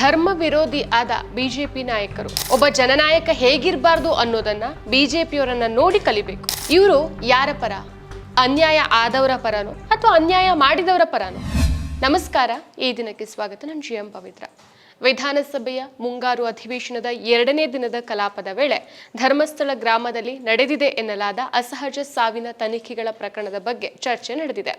ಧರ್ಮ ವಿರೋಧಿ ಆದ ಬಿಜೆಪಿ ನಾಯಕರು. ಒಬ್ಬ ಜನನಾಯಕ ಹೇಗಿರಬಾರ್ದು ಅನ್ನೋದನ್ನ ಬಿಜೆಪಿಯವರನ್ನ ನೋಡಿ ಕಲಿಬೇಕು. ಇವರು ಯಾರ ಪರ? ಅನ್ಯಾಯ ಆದವರ ಪರನೋ ಅಥವಾ ಅನ್ಯಾಯ ಮಾಡಿದವರ ಪರನೋ? ನಮಸ್ಕಾರ, ಈ ದಿನಕ್ಕೆ ಸ್ವಾಗತ. ನಾನು ಜಿ ಎಂ ಪವಿತ್ರ. ವಿಧಾನಸಭೆಯ ಮುಂಗಾರು ಅಧಿವೇಶನದ ಎರಡನೇ ದಿನದ ಕಲಾಪದ ವೇಳೆ ಧರ್ಮಸ್ಥಳ ಗ್ರಾಮದಲ್ಲಿ ನಡೆದಿದೆ ಎನ್ನಲಾದ ಅಸಹಜ ಸಾವಿನ ತನಿಖೆಗಳ ಪ್ರಕರಣದ ಬಗ್ಗೆ ಚರ್ಚೆ ನಡೆದಿದೆ.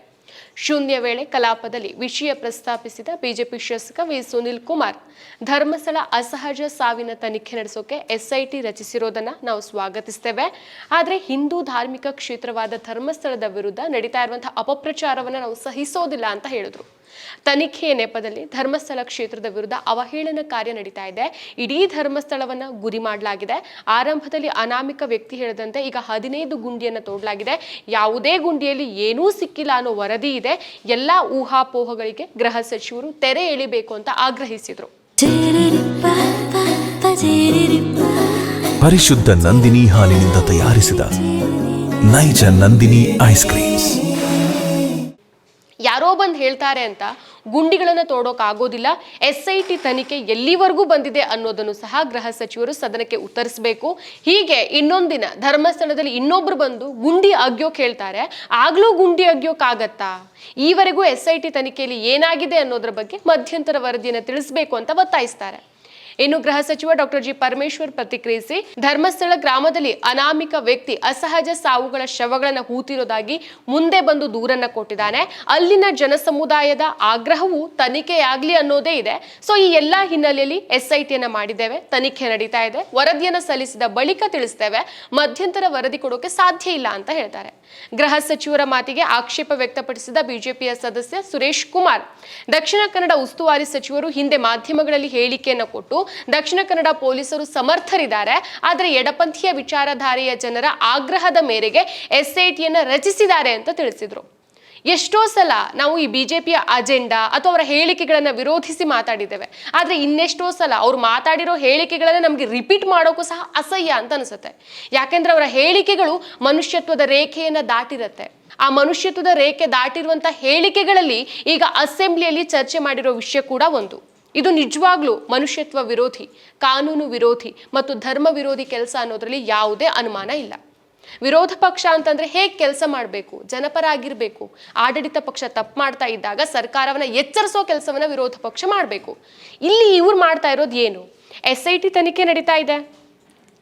ಶೂನ್ಯ ವೇಳೆ ಕಲಾಪದಲ್ಲಿ ವಿಷಯ ಪ್ರಸ್ತಾಪಿಸಿದ ಬಿಜೆಪಿ ಶಾಸಕ ವಿ ಸುನಿಲ್ ಕುಮಾರ್, ಧರ್ಮಸ್ಥಳ ಅಸಹಜ ಸಾವಿನ ತನಿಖೆ ನಡೆಸೋಕೆ ಎಸ್ಐಟಿ ರಚಿಸಿರೋದನ್ನ ನಾವು ಸ್ವಾಗತಿಸ್ತೇವೆ. ಆದರೆ ಹಿಂದೂ ಧಾರ್ಮಿಕ ಕ್ಷೇತ್ರವಾದ ಧರ್ಮಸ್ಥಳದ ವಿರುದ್ಧ ನಡೀತಾ ಇರುವಂತಹ ಅಪಪ್ರಚಾರವನ್ನ ನಾವು ಸಹಿಸೋದಿಲ್ಲ ಅಂತ ಹೇಳಿದ್ರು. ತನಿಖೆಯ ನೆಪದಲ್ಲಿ ಧರ್ಮಸ್ಥಳ ಕ್ಷೇತ್ರದ ವಿರುದ್ಧ ಅವಹೇಳನ ಕಾರ್ಯ ನಡೀತಾ ಇದೆ. ಇಡೀ ಧರ್ಮಸ್ಥಳವನ್ನ ಗುರಿ ಮಾಡಲಾಗಿದೆ. ಆರಂಭದಲ್ಲಿ ಅನಾಮಿಕ ವ್ಯಕ್ತಿ ಹೇಳಿದಂತೆ ಈಗ ಹದಿನೈದು ಗುಂಡಿಯನ್ನು ತೋಡಲಾಗಿದೆ. ಯಾವುದೇ ಗುಂಡಿಯಲ್ಲಿ ಏನೂ ಸಿಕ್ಕಿಲ್ಲ ಅನ್ನೋ ವರದಿ ಇದೆ. ಎಲ್ಲ ಊಹಾಪೋಹಗಳಿಗೆ ಗೃಹ ಸಚಿವರು ತೆರೆ ಎಳಿಬೇಕು ಅಂತ ಆಗ್ರಹಿಸಿದರು. ಪರಿಶುದ್ಧ ನಂದಿನಿ ಹಾಲಿನಿಂದ ತಯಾರಿಸಿದ ನೈಜ ನಂದಿನಿ ಐಸ್ ಕ್ರೀಮ್ಸ್. ಯಾರೋ ಬಂದು ಹೇಳ್ತಾರೆ ಅಂತ ಗುಂಡಿಗಳನ್ನು ತೋಡೋಕ್ಕಾಗೋದಿಲ್ಲ ಎಸ್ ಐ ಟಿ ತನಿಖೆ ಎಲ್ಲಿವರೆಗೂ ಬಂದಿದೆ ಅನ್ನೋದನ್ನು ಸಹ ಗೃಹ ಸಚಿವರು ಸದನಕ್ಕೆ ಉತ್ತರಿಸಬೇಕು. ಹೀಗೆ ಇನ್ನೊಂದಿನ ಧರ್ಮಸ್ಥಳದಲ್ಲಿ ಇನ್ನೊಬ್ರು ಬಂದು ಗುಂಡಿ ಅಗ್ಯೋಕ್ ಹೇಳ್ತಾರೆ. ಆಗ್ಲೂ ಗುಂಡಿ ಅಗ್ಯೋಕ್ಕಾಗತ್ತಾ ಈವರೆಗೂ ಎಸ್ ಐ ಟಿ ತನಿಖೆಯಲ್ಲಿ ಏನಾಗಿದೆ ಅನ್ನೋದ್ರ ಬಗ್ಗೆ ಮಧ್ಯಂತರ ವರದಿಯನ್ನು ತಿಳಿಸಬೇಕು ಅಂತ ಒತ್ತಾಯಿಸ್ತಾರೆ. ಇನ್ನು ಗೃಹ ಸಚಿವ ಡಾಕ್ಟರ್ ಜಿ ಪರಮೇಶ್ವರ್ ಪ್ರತಿಕ್ರಿಯಿಸಿ, ಧರ್ಮಸ್ಥಳ ಗ್ರಾಮದಲ್ಲಿ ಅನಾಮಿಕ ವ್ಯಕ್ತಿ ಅಸಹಜ ಸಾವುಗಳ ಶವಗಳನ್ನು ಹೂತಿರೋದಾಗಿ ಮುಂದೆ ಬಂದು ದೂರನ್ನ ಕೊಟ್ಟಿದ್ದಾನೆ. ಅಲ್ಲಿನ ಜನಸಮುದಾಯದ ಆಗ್ರಹವು ತನಿಖೆಯಾಗ್ಲಿ ಅನ್ನೋದೇ ಇದೆ. ಸೊ ಈ ಎಲ್ಲಾ ಹಿನ್ನೆಲೆಯಲ್ಲಿ ಎಸ್ ಐ ಟಿಯನ್ನ ಮಾಡಿದ್ದೇವೆ. ತನಿಖೆ ನಡೀತಾ ಇದೆ. ವರದಿಯನ್ನು ಸಲ್ಲಿಸಿದ ಬಳಿಕ ತಿಳಿಸ್ತೇವೆ. ಮಧ್ಯಂತರ ವರದಿ ಕೊಡೋಕೆ ಸಾಧ್ಯ ಇಲ್ಲ ಅಂತ ಹೇಳ್ತಾರೆ. ಗೃಹ ಸಚಿವರ ಮಾತಿಗೆ ಆಕ್ಷೇಪ ವ್ಯಕ್ತಪಡಿಸಿದ ಬಿಜೆಪಿಯ ಸದಸ್ಯ ಸುರೇಶ್ ಕುಮಾರ್. ದಕ್ಷಿಣ ಕನ್ನಡ ಉಸ್ತುವಾರಿ ಸಚಿವರು ಹಿಂದೆ ಮಾಧ್ಯಮಗಳಲ್ಲಿ ಹೇಳಿಕೆಯನ್ನು ಕೊಟ್ಟು ದಕ್ಷಿಣ ಕನ್ನಡ ಪೊಲೀಸರು ಸಮರ್ಥರಿದ್ದಾರೆ, ಆದರೆ ಎಡಪಂಥೀಯ ವಿಚಾರಧಾರೆಯ ಜನರ ಆಗ್ರಹದ ಮೇರೆಗೆ ಎಸ್ಐಟಿಯನ್ನು ರಚಿಸಿದ್ದಾರೆ ಅಂತ ತಿಳಿಸಿದ್ರು. ಎಷ್ಟೋ ಸಲ ನಾವು ಈ ಬಿಜೆಪಿಯ ಅಜೆಂಡಾ ಅಥವಾ ಅವರ ಹೇಳಿಕೆಗಳನ್ನು ವಿರೋಧಿಸಿ ಮಾತಾಡಿದ್ದೇವೆ. ಆದರೆ ಇನ್ನೆಷ್ಟೋ ಸಲ ಅವ್ರು ಮಾತಾಡಿರೋ ಹೇಳಿಕೆಗಳನ್ನ ನಮಗೆ ರಿಪೀಟ್ ಮಾಡೋಕ್ಕೂ ಸಹ ಅಸಹ್ಯ ಅಂತ ಅನಿಸುತ್ತೆ. ಯಾಕೆಂದ್ರೆ ಅವರ ಹೇಳಿಕೆಗಳು ಮನುಷ್ಯತ್ವದ ರೇಖೆಯನ್ನು ದಾಟಿರುತ್ತೆ. ಆ ಮನುಷ್ಯತ್ವದ ರೇಖೆ ದಾಟಿರುವಂಥ ಹೇಳಿಕೆಗಳಲ್ಲಿ ಈಗ ಅಸೆಂಬ್ಲಿಯಲ್ಲಿ ಚರ್ಚೆ ಮಾಡಿರೋ ವಿಷಯ ಕೂಡ ಒಂದು. ಇದು ನಿಜವಾಗ್ಲೂ ಮನುಷ್ಯತ್ವ ವಿರೋಧಿ, ಕಾನೂನು ವಿರೋಧಿ ಮತ್ತು ಧರ್ಮ ವಿರೋಧಿ ಕೆಲಸ ಅನ್ನೋದರಲ್ಲಿ ಯಾವುದೇ ಅನುಮಾನ ಇಲ್ಲ. ವಿರೋಧ ಪಕ್ಷ ಅಂತಂದ್ರೆ ಹೇಗೆ ಕೆಲಸ ಮಾಡಬೇಕು? ಜನಪರ ಆಗಿರಬೇಕು ಆಡಳಿತ ಪಕ್ಷ ತಪ್ಪು ಮಾಡ್ತಾ ಇದ್ದಾಗ ಸರ್ಕಾರವನ್ನ ಎಚ್ಚರಿಸೋ ಕೆಲಸವನ್ನ ವಿರೋಧ ಪಕ್ಷ ಮಾಡಬೇಕು. ಇಲ್ಲಿ ಇವ್ರು ಮಾಡ್ತಾ ಇರೋದು ಏನು? ಎಸ್ ಐ ಟಿ ತನಿಖೆ ನಡೀತಾ ಇದೆ.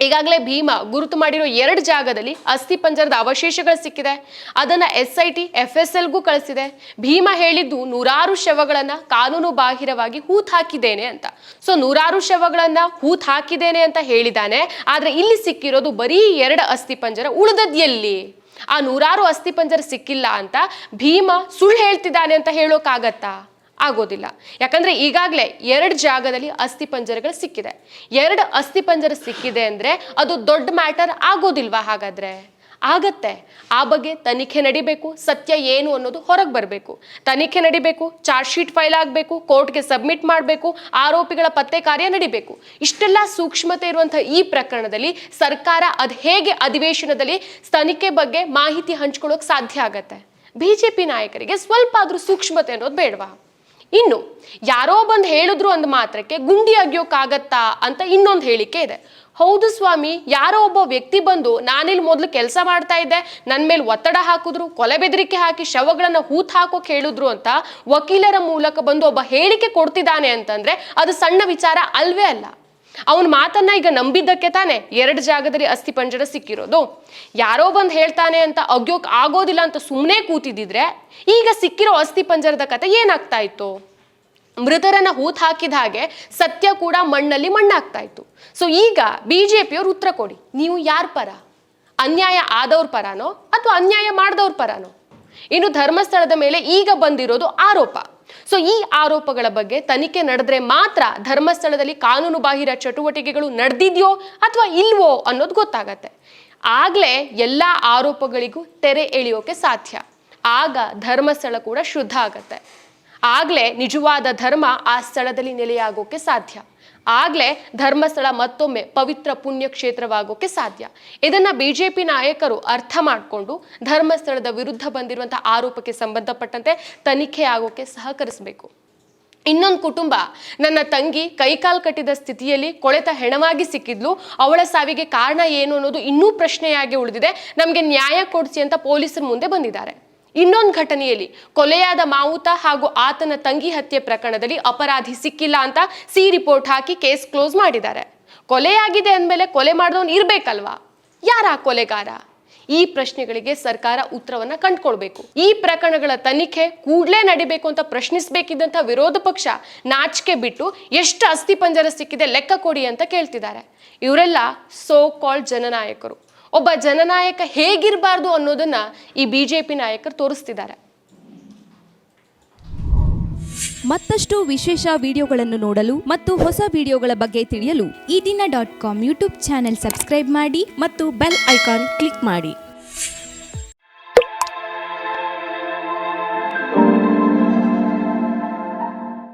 ಈಗಾಗಲೇ ಭೀಮಾ ಗುರುತು ಮಾಡಿರೋ ಎರಡು ಜಾಗದಲ್ಲಿ ಅಸ್ಥಿ ಪಂಜರದ ಅವಶೇಷಗಳು ಸಿಕ್ಕಿದೆ. ಅದನ್ನ S I T F S ಎಲ್ಗೂ ಕಳಿಸಿದೆ. ಭೀಮಾ ಹೇಳಿದ್ದು ನೂರಾರು ಶವಗಳನ್ನ ಕಾನೂನು ಬಾಹಿರವಾಗಿ ಹೂತ್ ಹಾಕಿದ್ದೇನೆ ಅಂತ. ಸೊ ನೂರಾರು ಶವಗಳನ್ನ ಹೂತ್ ಹಾಕಿದ್ದೇನೆ ಅಂತ ಹೇಳಿದಾನೆ ಆದ್ರೆ ಇಲ್ಲಿ ಸಿಕ್ಕಿರೋದು ಬರೀ ಎರಡು ಅಸ್ಥಿ ಪಂಜರ. ಉಳಿದದ್ ಎಲ್ಲಿ? ಆ ನೂರಾರು ಅಸ್ಥಿ ಪಂಜರ ಸಿಕ್ಕಿಲ್ಲ ಅಂತ ಭೀಮಾ ಸುಳ್ಳು ಹೇಳ್ತಿದ್ದಾನೆ ಅಂತ ಹೇಳೋಕ್ಕಾಗತ್ತಾ? ಆಗೋದಿಲ್ಲ. ಯಾಕಂದ್ರೆ ಈಗಾಗಲೇ ಎರಡು ಜಾಗದಲ್ಲಿ ಅಸ್ಥಿ ಪಂಜರಗಳು ಸಿಕ್ಕಿದೆ. ಎರಡು ಅಸ್ಥಿ ಪಂಜರ ಸಿಕ್ಕಿದೆ ಅಂದರೆ ಅದು ದೊಡ್ಡ ಮ್ಯಾಟರ್ ಆಗೋದಿಲ್ವಾ ಹಾಗಾದ್ರೆ? ಆಗತ್ತೆ. ಆ ಬಗ್ಗೆ ತನಿಖೆ ನಡಿಬೇಕು, ಸತ್ಯ ಏನು ಅನ್ನೋದು ಹೊರಗೆ ಬರಬೇಕು. ತನಿಖೆ ನಡಿಬೇಕು, ಚಾರ್ಜ್ ಶೀಟ್ ಫೈಲ್ ಆಗಬೇಕು, ಕೋರ್ಟ್ಗೆ ಸಬ್ಮಿಟ್ ಮಾಡಬೇಕು, ಆರೋಪಿಗಳ ಪತ್ತೆ ಕಾರ್ಯ ನಡಿಬೇಕು. ಇಷ್ಟೆಲ್ಲ ಸೂಕ್ಷ್ಮತೆ ಇರುವಂತಹ ಈ ಪ್ರಕರಣದಲ್ಲಿ ಸರ್ಕಾರ ಅದು ಹೇಗೆ ಅಧಿವೇಶನದಲ್ಲಿ ತನಿಖೆ ಬಗ್ಗೆ ಮಾಹಿತಿ ಹಂಚ್ಕೊಳ್ಳೋಕೆ ಸಾಧ್ಯ ಆಗತ್ತೆ? ಬಿಜೆಪಿ ನಾಯಕರಿಗೆ ಸ್ವಲ್ಪ ಆದರೂ ಸೂಕ್ಷ್ಮತೆ ಅನ್ನೋದು ಬೇಡವಾ? ಇನ್ನು ಯಾರೋ ಬಂದು ಹೇಳಿದ್ರು ಅಂದ ಮಾತ್ರಕ್ಕೆ ಗುಂಡಿ ಅಗಿಯೋಕ್ಕಾಗತ್ತಾ ಅಂತ ಇನ್ನೊಂದು ಹೇಳಿಕೆ ಇದೆ. ಹೌದು ಸ್ವಾಮಿ, ಯಾರೋ ಒಬ್ಬ ವ್ಯಕ್ತಿ ಬಂದು ನಾನಿಲ್ಲಿ ಮೊದಲು ಕೆಲಸ ಮಾಡ್ತಾ ಇದ್ದೆ ನನ್ನ ಮೇಲೆ ಒತ್ತಡ ಹಾಕಿದ್ರು, ಕೊಲೆ ಬೆದರಿಕೆ ಹಾಕಿ ಶವಗಳನ್ನು ಹೂತ್ ಹಾಕೋಕೆ ಹೇಳಿದ್ರು ಅಂತ ವಕೀಲರ ಮೂಲಕ ಬಂದು ಒಬ್ಬ ಹೇಳಿಕೆ ಕೊಡ್ತಿದ್ದಾನೆ ಅಂತಂದ್ರೆ ಅದು ಸಣ್ಣ ವಿಚಾರ ಅಲ್ವೇ ಅಲ್ಲ. ಅವನ ಮಾತನ್ನ ಈಗ ನಂಬಿದ್ದಕ್ಕೆ ತಾನೆ ಎರಡು ಜಾಗದಲ್ಲಿ ಅಸ್ಥಿ ಪಂಜರ ಸಿಕ್ಕಿರೋದು. ಯಾರೋ ಬಂದು ಹೇಳ್ತಾನೆ ಅಂತ ಅಗ್ಯೋಕ್ ಆಗೋದಿಲ್ಲ ಅಂತ ಸುಮ್ಮನೆ ಕೂತಿದ್ದಿದ್ರೆ ಈಗ ಸಿಕ್ಕಿರೋ ಅಸ್ಥಿ ಪಂಜರದ ಕತೆ ಏನಾಗ್ತಾ ಇತ್ತು? ಮೃತರನ್ನ ಹೂತ್ ಹಾಕಿದ ಹಾಗೆ ಸತ್ಯ ಕೂಡ ಮಣ್ಣಲ್ಲಿ ಮಣ್ಣಾಗ್ತಾ ಇತ್ತು. ಸೊ ಈಗ ಬಿಜೆಪಿಯವ್ರು ಉತ್ತರ ಕೊಡಿ. ನೀವು ಯಾರ ಪರ? ಅನ್ಯಾಯ ಆದವ್ರ ಪರನೋ ಅಥವಾ ಅನ್ಯಾಯ ಮಾಡಿದವ್ರ ಪರನೋ? ಇನ್ನು ಧರ್ಮಸ್ಥಳದ ಮೇಲೆ ಈಗ ಬಂದಿರೋದು ಆರೋಪ. ಸೊ ಈ ಆರೋಪಗಳ ಬಗ್ಗೆ ತನಿಖೆ ನಡೆದ್ರೆ ಮಾತ್ರ ಧರ್ಮಸ್ಥಳದಲ್ಲಿ ಕಾನೂನು ಬಾಹಿರ ಚಟುವಟಿಕೆಗಳು ನಡೆದಿದೆಯೋ ಅಥವಾ ಇಲ್ವೋ ಅನ್ನೋದು ಗೊತ್ತಾಗತ್ತೆ. ಆಗ್ಲೇ ಎಲ್ಲ ಆರೋಪಗಳಿಗೂ ತೆರೆ ಎಳೆಯೋಕೆ ಸಾಧ್ಯ. ಆಗ ಧರ್ಮಸ್ಥಳ ಕೂಡ ಶುದ್ಧ ಆಗತ್ತೆ. ಆಗ್ಲೇ ನಿಜವಾದ ಧರ್ಮ ಆ ಸ್ಥಳದಲ್ಲಿ ನೆಲೆಯಾಗೋಕೆ ಸಾಧ್ಯ. ಆಗ್ಲೇ ಧರ್ಮಸ್ಥಳ ಮತ್ತೊಮ್ಮೆ ಪವಿತ್ರ ಪುಣ್ಯಕ್ಷೇತ್ರವಾಗೋಕೆ ಸಾಧ್ಯ. ಇದನ್ನ ಬಿಜೆಪಿ ನಾಯಕರು ಅರ್ಥ ಮಾಡಿಕೊಂಡು ಧರ್ಮಸ್ಥಳದ ವಿರುದ್ಧ ಬಂದಿರುವಂತಹ ಆರೋಪಕ್ಕೆ ಸಂಬಂಧಪಟ್ಟಂತೆ ತನಿಖೆ ಆಗೋಕೆ ಸಹಕರಿಸಬೇಕು. ಇನ್ನೊಂದು ಕುಟುಂಬ, ನನ್ನ ತಂಗಿ ಕೈಕಾಲು ಕಟ್ಟಿದ ಸ್ಥಿತಿಯಲ್ಲಿ ಕೊಳೆತ ಹೆಣವಾಗಿ ಸಿಕ್ಕಿದ್ಲು. ಅವಳ ಸಾವಿಗೆ ಕಾರಣ ಏನು ಅನ್ನೋದು ಇನ್ನೂ ಪ್ರಶ್ನೆಯಾಗಿ ಉಳಿದಿದೆ. ನಮಗೆ ನ್ಯಾಯ ಕೊಡಿಸಿ ಅಂತ ಪೊಲೀಸರ ಮುಂದೆ ಬಂದಿದ್ದಾರೆ. ಇನ್ನೊಂದು ಘಟನೆಯಲ್ಲಿ ಕೊಲೆಯಾದ ಮಾವುತ ಹಾಗೂ ಆತನ ತಂಗಿ ಹತ್ಯೆ ಪ್ರಕರಣದಲ್ಲಿ ಅಪರಾಧಿ ಸಿಕ್ಕಿಲ್ಲ ಅಂತ ಸಿ ರಿಪೋರ್ಟ್ ಹಾಕಿ ಕೇಸ್ ಕ್ಲೋಸ್ ಮಾಡಿದ್ದಾರೆ. ಕೊಲೆಯಾಗಿದೆ ಅಂದಮೇಲೆ ಕೊಲೆ ಮಾಡಿದವನು ಇರಬೇಕಲ್ವಾ? ಯಾರ ಕೊಲೆಗಾರ? ಈ ಪ್ರಶ್ನೆಗಳಿಗೆ ಸರ್ಕಾರ ಉತ್ತರವನ್ನ ಕಂಡುಕೊಳ್ಬೇಕು. ಈ ಪ್ರಕರಣಗಳ ತನಿಖೆ ಕೂಡಲೇ ನಡಿಬೇಕು ಅಂತ ಪ್ರಶ್ನಿಸಬೇಕಿದ್ದಂಥ ವಿರೋಧ ಪಕ್ಷ ನಾಚಿಕೆ ಬಿಟ್ಟು ಎಷ್ಟು ಅಸ್ಥಿ ಪಂಜರ ಸಿಕ್ಕಿದೆ ಲೆಕ್ಕ ಕೊಡಿ ಅಂತ ಕೇಳ್ತಿದ್ದಾರೆ. ಇವರೆಲ್ಲ ಸೋ ಕಾಲ್ಡ್ ಜನನಾಯಕರು. ಒಬ್ಬ ಜನನಾಯಕ ಹೇಗಿರಬಾರ್ದು ಅನ್ನೋದನ್ನ ಈ ಬಿಜೆಪಿ ನಾಯಕರು ತೋರಿಸ್ತಿದ್ದಾರೆ. ಮತ್ತಷ್ಟು ವಿಶೇಷ ವಿಡಿಯೋಗಳನ್ನು ನೋಡಲು ಮತ್ತು ಹೊಸ ವಿಡಿಯೋಗಳ ಬಗ್ಗೆ ತಿಳಿಯಲು Ee Dina dot com YouTube channel subscribe ಮಾಡಿ ಮತ್ತು ಬೆಲ್ ಐಕಾನ್ ಕ್ಲಿಕ್ ಮಾಡಿ.